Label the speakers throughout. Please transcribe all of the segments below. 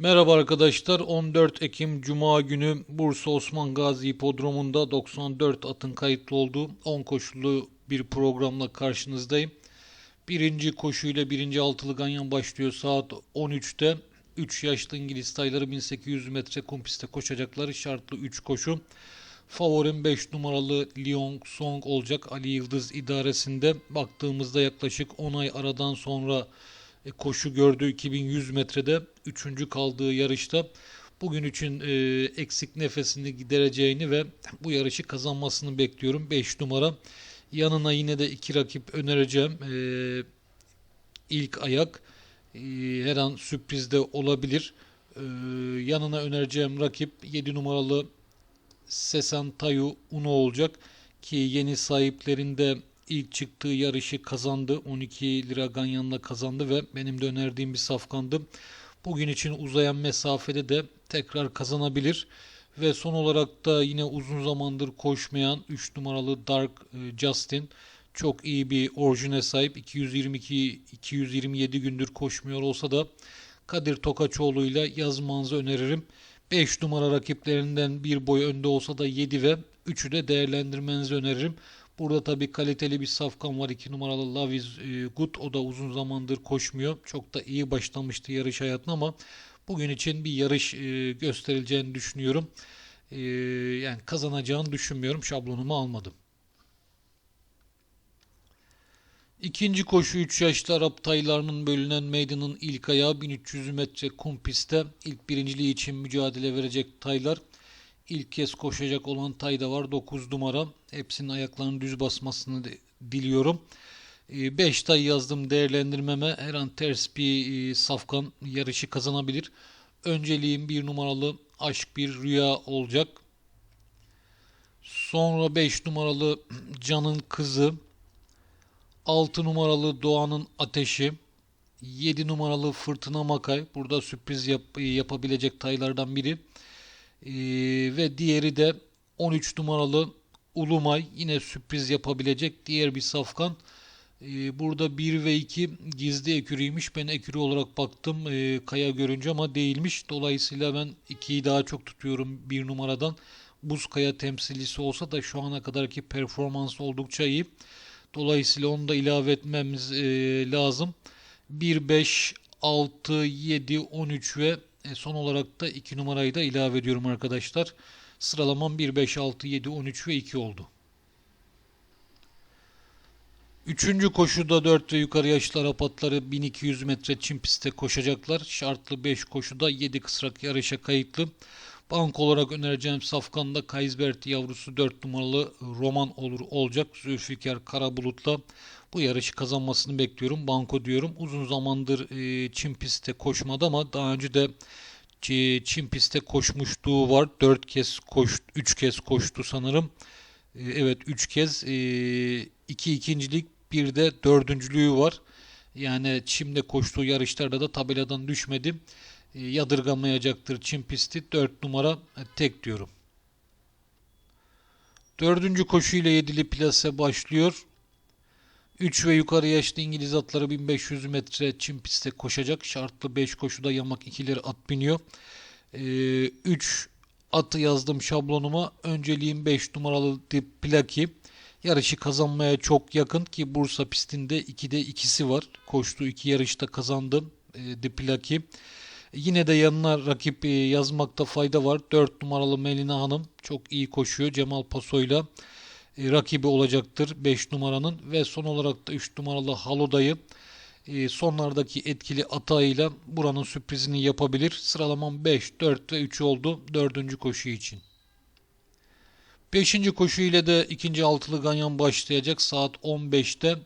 Speaker 1: Merhaba arkadaşlar. 14 Ekim Cuma günü Bursa Osman Gazi Hipodromu'nda 94 atın kayıtlı olduğu 10 koşulu bir programla karşınızdayım. Birinci koşuyla birinci altılı ganyan başlıyor saat 13'te. 3 yaşlı İngiliz tayları 1800 metre kum pistte koşacakları şartlı 3 koşu. Favorim 5 numaralı Lyon Song olacak Ali Yıldız idaresinde. Baktığımızda yaklaşık 10 ay aradan sonra e, koşu gördü 2100 metrede 3. kaldığı yarışta bugün için e, eksik nefesini gidereceğini ve bu yarışı kazanmasını bekliyorum. 5 numara. Yanına yine de iki rakip önereceğim. E, ilk ayak e, her an sürprizde olabilir. E, yanına önereceğim rakip 7 numaralı Sesan Tayu Uno olacak ki yeni sahiplerinde ilk çıktığı yarışı kazandı. 12 lira ganyanla kazandı ve benim de önerdiğim bir safkandı. Bugün için uzayan mesafede de tekrar kazanabilir. Ve son olarak da yine uzun zamandır koşmayan 3 numaralı Dark e, Justin çok iyi bir orijine sahip. 222-227 gündür koşmuyor olsa da Kadir Tokaçoğlu ile yazmanızı öneririm. 5 numara rakiplerinden bir boy önde olsa da 7 ve 3'ü de değerlendirmenizi öneririm. Burada tabi kaliteli bir safkan var. 2 numaralı Love is e, Good. O da uzun zamandır koşmuyor. Çok da iyi başlamıştı yarış hayatına ama bugün için bir yarış e, gösterileceğini düşünüyorum. E, yani kazanacağını düşünmüyorum. Şablonumu almadım. İkinci koşu 3 yaşlı Arap taylarının bölünen meydanın ilk ayağı 1300 metre kum pistte ilk birinciliği için mücadele verecek taylar. İlk kez koşacak olan tayda var 9 numara. Hepsinin ayaklarını düz basmasını diliyorum. 5 ee, tay yazdım değerlendirmeme. Her an ters bir e, safkan yarışı kazanabilir. Önceliğim 1 numaralı Aşk Bir Rüya olacak. Sonra 5 numaralı Can'ın Kızı. 6 numaralı Doğan'ın Ateşi. 7 numaralı Fırtına Makay. Burada sürpriz yap, yapabilecek taylardan biri. Ee, ve diğeri de 13 numaralı Ulumay. Yine sürpriz yapabilecek diğer bir safkan. Ee, burada 1 ve 2 gizli ekürüymüş. Ben ekürü olarak baktım e, kaya görünce ama değilmiş. Dolayısıyla ben 2'yi daha çok tutuyorum 1 numaradan. Buz kaya temsilcisi olsa da şu ana kadarki performans oldukça iyi. Dolayısıyla onu da ilave etmemiz e, lazım. 1, 5, 6, 7, 13 ve e, son olarak da 2 numarayı da ilave ediyorum arkadaşlar. Sıralamam 1, 5, 6, 7, 13 ve 2 oldu. Üçüncü koşuda 4 ve yukarı yaşlı Arap atları 1200 metre çim pistte koşacaklar. Şartlı 5 koşuda 7 kısrak yarışa kayıtlı. Bank olarak önereceğim safkanda Kaysbert yavrusu 4 numaralı Roman olur olacak. Zülfikar Karabulut'la bu yarışı kazanmasını bekliyorum. Banko diyorum. Uzun zamandır e, Çin pistte koşmadı ama daha önce de e, Çin pistte koşmuşluğu var. 4 kez koştu, 3 kez koştu sanırım. E, evet 3 kez 2 e, iki ikincilik bir de dördüncülüğü var. Yani Çim'de koştuğu yarışlarda da tabeladan düşmedi. E, yadırgamayacaktır Çin pisti. 4 numara tek diyorum. Dördüncü koşu ile yedili plase başlıyor. 3 ve yukarı yaşlı İngiliz atları 1500 metre çim pistte koşacak. Şartlı 5 koşuda yamak ikileri at biniyor. 3 ee, atı yazdım şablonuma. Önceliğim 5 numaralı Plaki. Yarışı kazanmaya çok yakın ki Bursa pistinde 2'de ikisi var. Koştuğu iki yarışta kazandım e, Diplaki. Yine de yanına rakip e, yazmakta fayda var. 4 numaralı Melina Hanım çok iyi koşuyor Cemal Paso'yla. E, rakibi olacaktır 5 numaranın ve son olarak da 3 numaralı Haloda'yı e, sonlardaki etkili atağıyla buranın sürprizini yapabilir. Sıralamam 5, 4 ve 3 oldu 4. koşu için. 5. koşu ile de ikinci altılı ganyan başlayacak saat 15'te.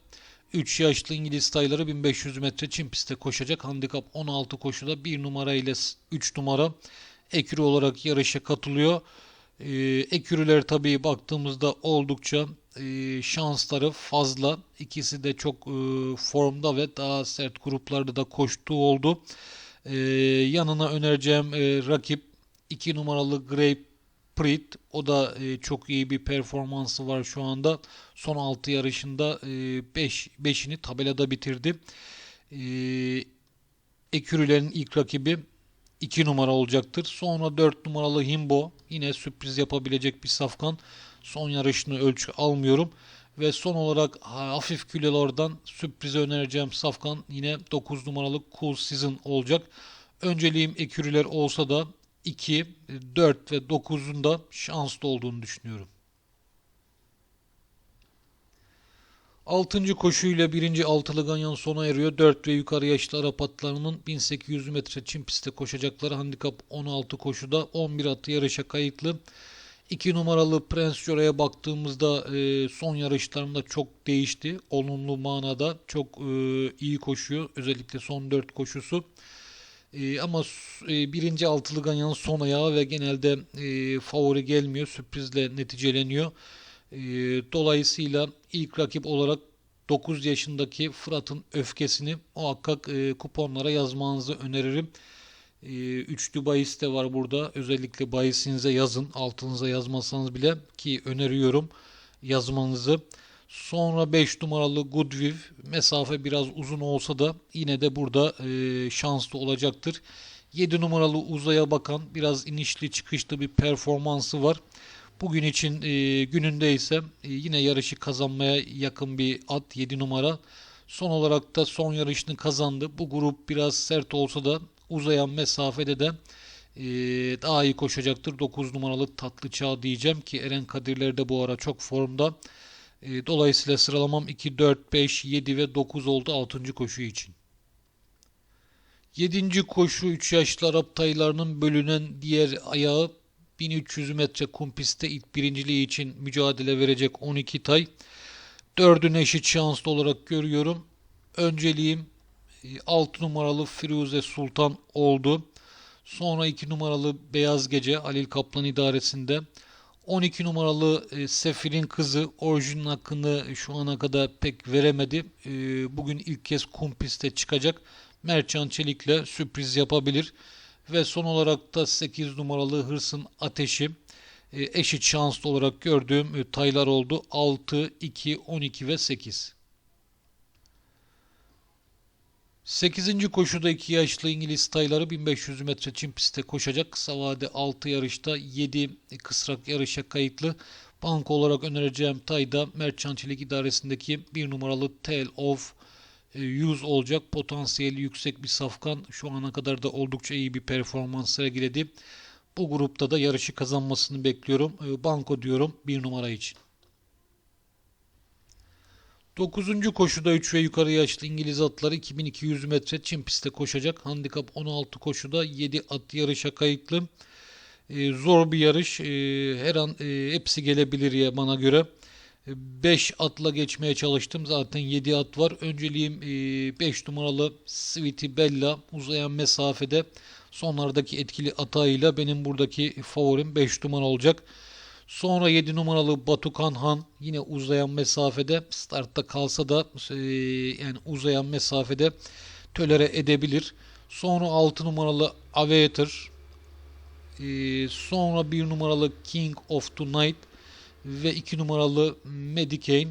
Speaker 1: 3 yaşlı İngiliz tayları 1500 metre çim pistte koşacak. Handikap 16 koşuda 1 numara ile 3 numara ekürü olarak yarışa katılıyor. E, ekürüler tabii baktığımızda oldukça e, şansları fazla. İkisi de çok e, formda ve daha sert gruplarda da koştuğu oldu. E, yanına önereceğim e, rakip 2 numaralı Grape Prit. O da e, çok iyi bir performansı var şu anda. Son 6 yarışında 5 e, 5'ini tabelada bitirdi. E, Ekürülerin ilk rakibi 2 numara olacaktır. Sonra 4 numaralı Himbo yine sürpriz yapabilecek bir safkan. Son yarışını ölçü almıyorum. Ve son olarak hafif kilolardan sürprize önereceğim safkan yine 9 numaralı Cool Season olacak. Önceliğim ekürüler olsa da 2, 4 ve 9'un da şanslı olduğunu düşünüyorum. Altıncı koşuyla birinci altılı ganyan sona eriyor. 4 ve yukarı yaşlı Arap atlarının 1800 metre çim pistte koşacakları handikap 16 koşuda 11 atı yarışa kayıtlı. 2 numaralı Prens Jora'ya baktığımızda e, son yarışlarında çok değişti. Olumlu manada çok e, iyi koşuyor. Özellikle son 4 koşusu. E, ama e, birinci altılı ganyanın son ayağı ve genelde e, favori gelmiyor. Sürprizle neticeleniyor. E, dolayısıyla ilk rakip olarak 9 yaşındaki Fırat'ın öfkesini muhakkak e, kuponlara yazmanızı öneririm. E, üçlü bahis de var burada. Özellikle bahisinize yazın. Altınıza yazmasanız bile ki öneriyorum yazmanızı. Sonra 5 numaralı Goodwill mesafe biraz uzun olsa da yine de burada e, şanslı olacaktır. 7 numaralı uzaya bakan biraz inişli çıkışlı bir performansı var. Bugün için e, gününde ise e, yine yarışı kazanmaya yakın bir at 7 numara. Son olarak da son yarışını kazandı. Bu grup biraz sert olsa da uzayan mesafede de e, daha iyi koşacaktır. 9 numaralı tatlı çağ diyeceğim ki Eren Kadirler de bu ara çok formda. E, dolayısıyla sıralamam 2, 4, 5, 7 ve 9 oldu 6. koşu için. 7. koşu 3 yaşlı Arap taylarının bölünen diğer ayağı 1300 metre kum pistte ilk birinciliği için mücadele verecek 12 tay. Dördünü eşit şanslı olarak görüyorum. Önceliğim 6 e, numaralı Firuze Sultan oldu. Sonra 2 numaralı Beyaz Gece Halil Kaplan idaresinde. 12 numaralı e, Sefir'in kızı orijinin hakkını şu ana kadar pek veremedi. E, bugün ilk kez kum piste çıkacak. Merçan Çelik'le sürpriz yapabilir. Ve son olarak da 8 numaralı Hırsın Ateşi e, eşit şanslı olarak gördüğüm e, taylar oldu. 6, 2, 12 ve 8. 8. koşuda 2 yaşlı İngiliz tayları 1500 metre çim pistte koşacak. Kısa vade 6 yarışta 7 kısrak yarışa kayıtlı. Banko olarak önereceğim tayda Merçantçılık İdaresi'ndeki 1 numaralı Tale of 100 e, olacak. Potansiyeli yüksek bir safkan. Şu ana kadar da oldukça iyi bir performans sergiledi. Bu grupta da yarışı kazanmasını bekliyorum. E, banko diyorum 1 numara için. 9. koşuda 3 ve yukarı yaşlı İngiliz atları 2200 metre çim pistte koşacak. Handikap 16 koşuda 7 at yarışa kayıtlı. Ee, zor bir yarış. Ee, her an e, hepsi gelebilir ya bana göre. 5 ee, atla geçmeye çalıştım. Zaten 7 at var. Önceliğim 5 e, numaralı Sweetie Bella uzayan mesafede sonlardaki etkili atağıyla benim buradaki favorim 5 numara olacak. Sonra 7 numaralı Batukan Han yine uzayan mesafede startta kalsa da e, yani uzayan mesafede tölere edebilir. Sonra 6 numaralı Aviator e, sonra 1 numaralı King of the Night ve 2 numaralı Medicaid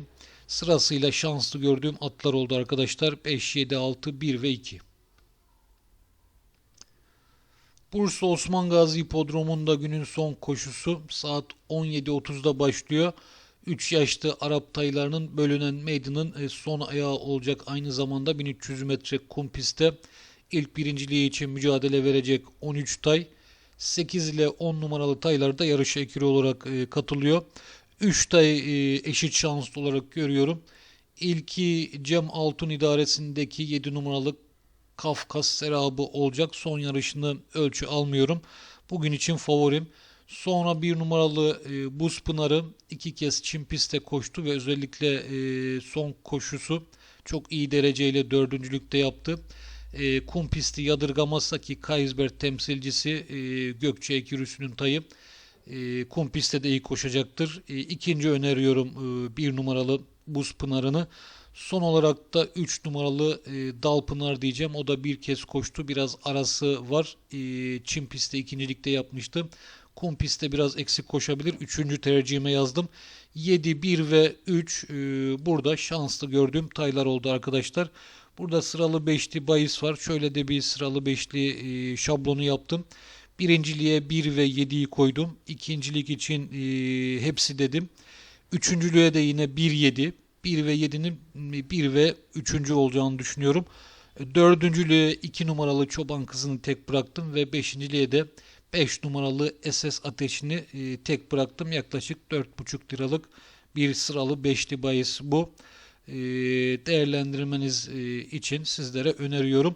Speaker 1: sırasıyla şanslı gördüğüm atlar oldu arkadaşlar. 5, 7, 6, 1 ve 2. Bursa Osman Gazi Hipodromu'nda günün son koşusu saat 17.30'da başlıyor. 3 yaşlı Arap taylarının bölünen meydanın e, son ayağı olacak. Aynı zamanda 1300 metre kum pistte ilk birinciliği için mücadele verecek 13 tay. 8 ile 10 numaralı taylar da yarışa ekürü olarak e, katılıyor. 3 tay e, eşit şanslı olarak görüyorum. İlki Cem Altun idaresindeki 7 numaralı Kafkas Serabı olacak. Son yarışını ölçü almıyorum. Bugün için favorim. Sonra bir numaralı e, Buz Pınarı iki kez çim pistte koştu ve özellikle e, son koşusu çok iyi dereceyle dördüncülükte yaptı. E, kum pisti yadırgamazsa ki Kaysberg temsilcisi e, Gökçe Ekürüsü'nün tayı e, kum pistte de iyi koşacaktır. E, ikinci öneriyorum e, bir numaralı Buz Pınarı'nı. Son olarak da 3 numaralı e, Dalpınar diyeceğim. O da bir kez koştu. Biraz arası var. E, Çin pistte ikincilikte yapmıştı. Kum pistte biraz eksik koşabilir. Üçüncü tercihime yazdım. 7, 1 ve 3 e, burada şanslı gördüğüm taylar oldu arkadaşlar. Burada sıralı beşli bahis var. Şöyle de bir sıralı beşli e, şablonu yaptım. Birinciliğe 1 ve 7'yi koydum. İkincilik için e, hepsi dedim. Üçüncülüğe de yine 1 7. 1 ve 7'nin 1 ve 3. olacağını düşünüyorum. Dördüncülüğe 2 numaralı çoban kızını tek bıraktım ve beşinciliğe de 5 numaralı SS ateşini e, tek bıraktım. Yaklaşık 4,5 liralık bir sıralı beşli bahis bu. E, değerlendirmeniz e, için sizlere öneriyorum.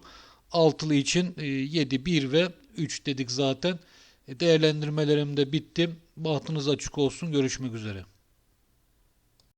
Speaker 1: Altılı için e, 7, 1 ve 3 dedik zaten. E, değerlendirmelerim de bitti. Bahtınız açık olsun. Görüşmek üzere.